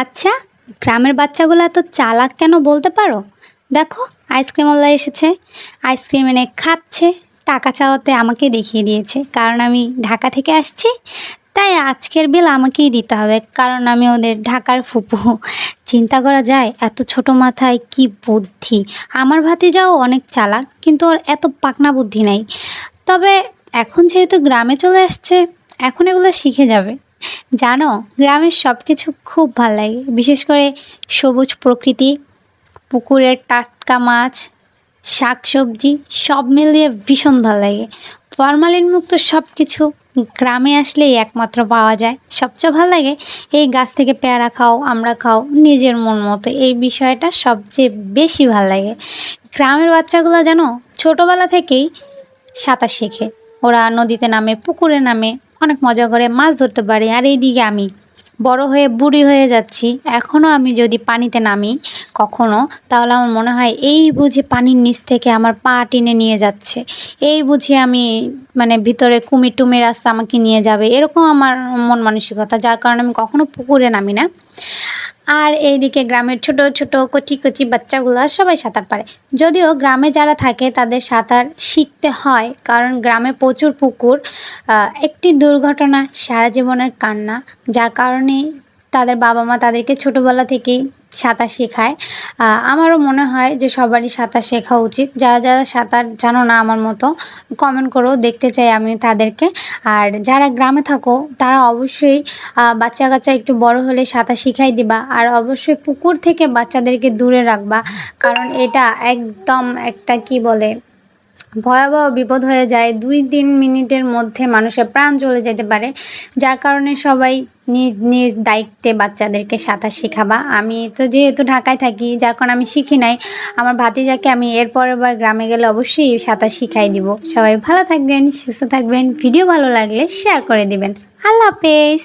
আচ্ছা গ্রামের বাচ্চাগুলো এত চালাক কেন বলতে পারো? দেখো আইসক্রিমওয়ালা এসেছে। আইসক্রিম এনে খাচ্ছে, টাকা চাওয়াতে আমাকে দেখিয়ে দিয়েছে। কারণ আমি ঢাকা থেকে আসছি, তাই আজকের বিল আমাকেই দিতে হবে। কারণ আমি ওদের ঢাকার ফুপু। চিন্তা করা যায়, এত ছোট মাথায় কি বুদ্ধি? আমার ভাতে যাও অনেক চালাক, কিন্তু ওর এত পাকনা বুদ্ধি নাই। তবে এখন যেহেতু গ্রামে চলে আসছে, এখন এগুলো শিখে যাবে। জানো, গ্রামের সব কিছু খুব ভালো লাগে। বিশেষ করে সবুজ প্রকৃতি, পুকুরের টাটকা মাছ শাক সবজি সব মিলিয়ে ভীষণ ভালো লাগে। ফরমালিন মুক্ত সব কিছু গ্রামে আসলেই একমাত্র পাওয়া যায়। সবচেয়ে ভালো লাগে, এই গাছ থেকে পেয়ারা খাও, আমরা খাও, নিজের মন মতো। এই বিষয়টা সবচেয়ে বেশি ভালো লাগে। গ্রামের বাচ্চাগুলো জানো, ছোটোবেলা থেকেই সাঁতার শেখে। ওরা নদীতে নামে, পুকুরে নামে অনেক মজা করে মাছ ধরতে পারি। আর এইদিকে আমি বড় হয়ে বুড়ি হয়ে যাচ্ছি। এখনও আমি যদি পানিতে নামি কখনো, তাহলে আমার মনে হয় এই বুঝি পানির নিচ থেকে আমার পা টেনে নিয়ে যাচ্ছে। এই বুঝি আমি মানে ভিতরে কুমির টুমির আসতে আমাকে নিয়ে যাবে। এরকম আমার মন মানসিকতা, যার কারণে আমি কখনো পুকুরে নামি না। আর এইদিকে গ্রামের ছোট ছোট কচি কচি বাচ্চাগুলো সবাই সাঁতার পারে। যদিও গ্রামে যারা থাকে তাদের সাঁতার শিখতে হয়, কারণ গ্রামে প্রচুর পুকুর একটি দুর্ঘটনা সারা জীবনের কান্না, যার কারণে তাদের বাবা মা তাদেরকে ছোটোবেলা থেকেই সাঁতার শেখায়। আমারও মনে হয় যে সবারই সাঁতার শেখা উচিত। যারা যারা সাঁতার জানো না আমার মতো কমেন্ট করো দেখতে চাই আমি তাদেরকে। আর যারা গ্রামে থাকো, তারা অবশ্যই বাচ্চা কাচ্চা একটু বড় হলে সাঁতার শিখাই দিবা। আর অবশ্যই পুকুর থেকে বাচ্চাদেরকে দূরে রাখবা। কারণ এটা একদম একটা কি বলে ভয়াবহ বিপদ হয়ে যায়। দুই তিন মিনিটের মধ্যে মানুষের প্রাণ চলে যেতে পারে, যার কারণে সবাই নিজ নিজ দায়িত্বে বাচ্চাদেরকে সাঁতার শেখাবা। আমি তো যেহেতু ঢাকায় থাকি, যার কারণে আমি শিখি নাই, আমার ভাতিজাকে আমি এর পরের বার গ্রামে গেলে অবশ্যই সাঁতার শিখাই দিব। সবাই ভালো থাকবেন, সুস্থ থাকবেন, ভিডিও ভালো লাগলে শেয়ার করে দিবেন। আল্লাহ হাফেজ।